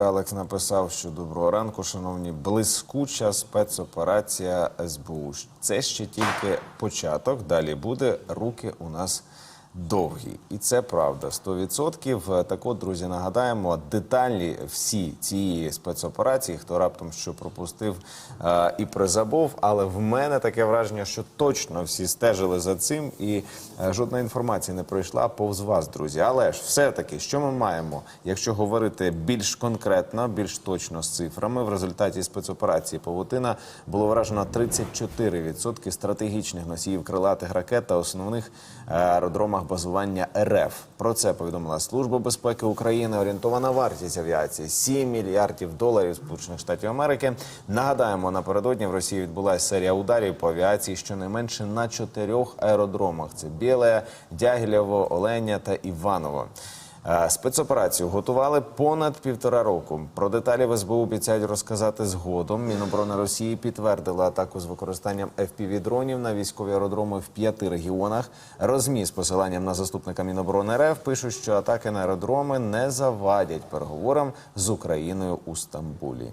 Алекс написав, що доброго ранку, шановні, блискуча спецоперація СБУ. Це ще тільки початок. Далі буде руки у нас довгі, і це правда. 100%. Так от, друзі, нагадаємо деталі всі цієї спецоперації, хто раптом що пропустив е, і призабув. Але в мене таке враження, що точно всі стежили за цим, і е, жодна інформація не пройшла повз вас, друзі. Але ж все-таки, що ми маємо, якщо говорити більш конкретно, більш точно з цифрами, в результаті спецоперації Павутина було вражено 34% стратегічних носіїв крилатих ракет та основних е, аеродромах базування РФ. Про це повідомила Служба безпеки України. Орієнтована вартість авіації 7 мільярдів доларів Сполучених Штатів Америки. Нагадаємо, напередодні в Росії відбулася серія ударів по авіації щонайменше на чотирьох аеродромах: це Біле, Дягілєво, Оленя та Іваново. Е, Спецоперацію готували понад півтора року. Про деталі в СБУ обіцяють розказати згодом. Міноборони Росії підтвердила атаку з використанням FPV-дронів на військові аеродроми в п'яти регіонах. Розмі з посиланням на заступника Міноборони РФ пишуть, що атаки на аеродроми не завадять переговорам з Україною у Стамбулі.